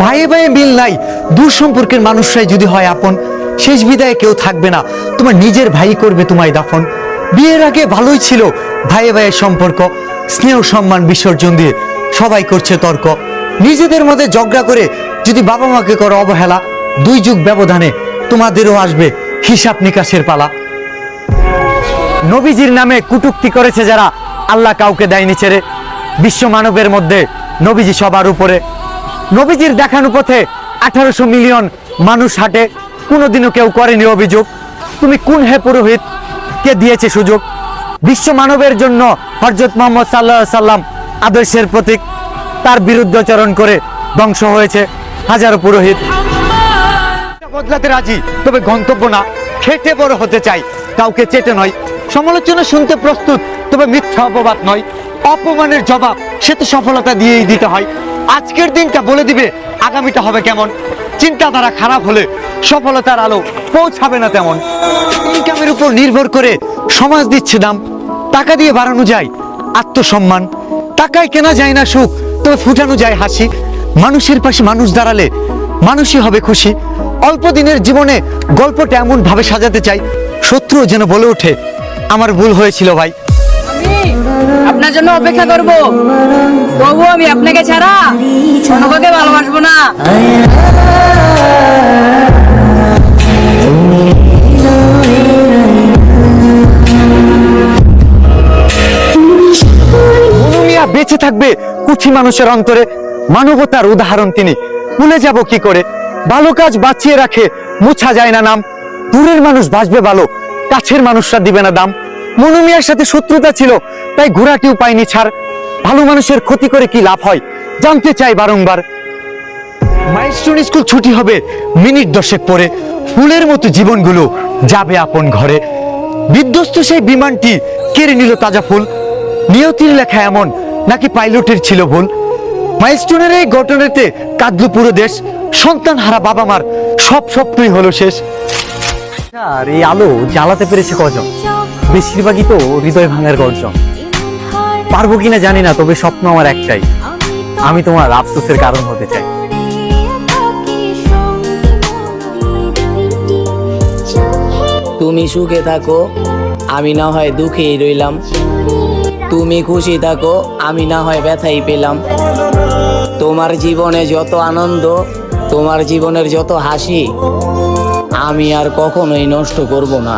ভাইয়ে ভাইয়ে মিল নাই, দূর সম্পর্কের মানুষরাই যদি হয় আপন, শেষ বিদায়ে কেউ থাকবে না, তোমার নিজের ভাই করবে তোমায় দাফন। বিয়ের আগে ভালোই ছিল ভাইয়ে ভাইয়ের সম্পর্ক, স্নেহ সম্মান বিসর্জন দিয়ে সবাই করছে তর্ক। নিজেদের মধ্যে ঝগড়া করে যদি বাবা মাকে করো অবহেলা, দুই যুগ ব্যবধানে তোমাদেরও আসবে হিসাব নিকাশের পালা। নবীজির নামে কুটুক্তি করেছে যারা, আল্লাহ কাউকে দেয়নি ছেড়ে। বিশ্ব মানবের মধ্যে নবীজি সবার উপরে নবীজির দেখানো পথে আঠারোশো মিলিয়ন মানুষ হাঁটে। কোনোদিনও কেউ করেনি অভিযোগ। তুমি কোন হে পুরোহিত? কে দিয়েছে সুযোগ? বিশ্ব মানবের জন্য হজরত মোহাম্মদ সাল্লাহ সাল্লাম আদর্শের প্রতীক। তার বিরুদ্ধাচরণ করে ধ্বংস হয়েছে হাজারো পুরোহিত। বদলাতে রাজি, তবে গন্তব্য না। খেটে বড় হতে চাই, কাউকে চেটে নয়। সমালোচনা শুনতে প্রস্তুত, তবে মিথ্যা অপবাদ নয়। অপমানের জবাব, সে তো সফলতা দিয়েই দিতে হয়। আজকের দিনটা বলে দিবে আগামীটা হবে কেমন। চিন্তাধারা খারাপ হলে সফলতার আলো পৌঁছাবে না তেমন। ইনকামের উপর নির্ভর করে সমাজ দিচ্ছে দাম। টাকা দিয়ে বাড়ানো যায় আত্মসম্মান। টাকায় কেনা যায় না সুখ, তবে ফুটানো যায় হাসি। মানুষের পাশে মানুষ দাঁড়ালে মানুষই হবে খুশি। অল্প দিনের জীবনে গল্পটা এমন ভাবে সাজাতে চাই শত্রু যেন বলে ওঠে, আমার ভুল হয়েছিল ভাই। আপনার জন্য অপেক্ষা করব। তবু আমি আপনাকে ছাড়া অন্য ভালোবাসবো না। বেঁচে থাকবে কুচি মানুষের অন্তরে। মানবতার উদাহরণ তিনি। ভুলে যাব কি করে? ভালো কাজ বাঁচিয়ে রাখে, মুছা যায় না নাম। দূরের মানুষ বাঁচবে ভালো, কাছের মানুষরা দিবে না দাম। মনুমিয়ার সাথে শত্রুতা ছিল, তাই ঘোড়াটিও পায়নি ছাড়। ভালো মানুষের ক্ষতি করে কি লাভ হয়, জানতে চাই বারংবার। মাইলস্টোন স্কুল ছুটি হবে মিনিট দশেক পরে। ফুলের মতো জীবনগুলো যাবে আপন ঘরে। বিধ্বস্ত সেই বিমানটি কেড়ে নিল তাজা ফুল। নিয়তির লেখা এমন নাকি পাইলটের ছিল ভুল। মাইলস্টোনের এই ঘটনাতে কাঁদলো পুরো দেশ। সন্তান হারা বাবা মার সব স্বপ্নই হলো শেষ। আর এই আলো, জ্বালাতে পেরেছে কজন? বেশিরভাগই তো হৃদয় ভাঙার গর্জন। পারব কিনা জানি না, তবে স্বপ্ন আমার একটাই। আমি তোমার আফসোসের কারণ হতে চাই। তুমি সুখে থাকো, আমি না হয় দুঃখেই রইলাম। তুমি খুশি থাকো, আমি না হয় ব্যথাই পেলাম। তোমার জীবনে যত আনন্দ, তোমার জীবনের যত হাসি, আমি আর কখনোই নষ্ট করব না।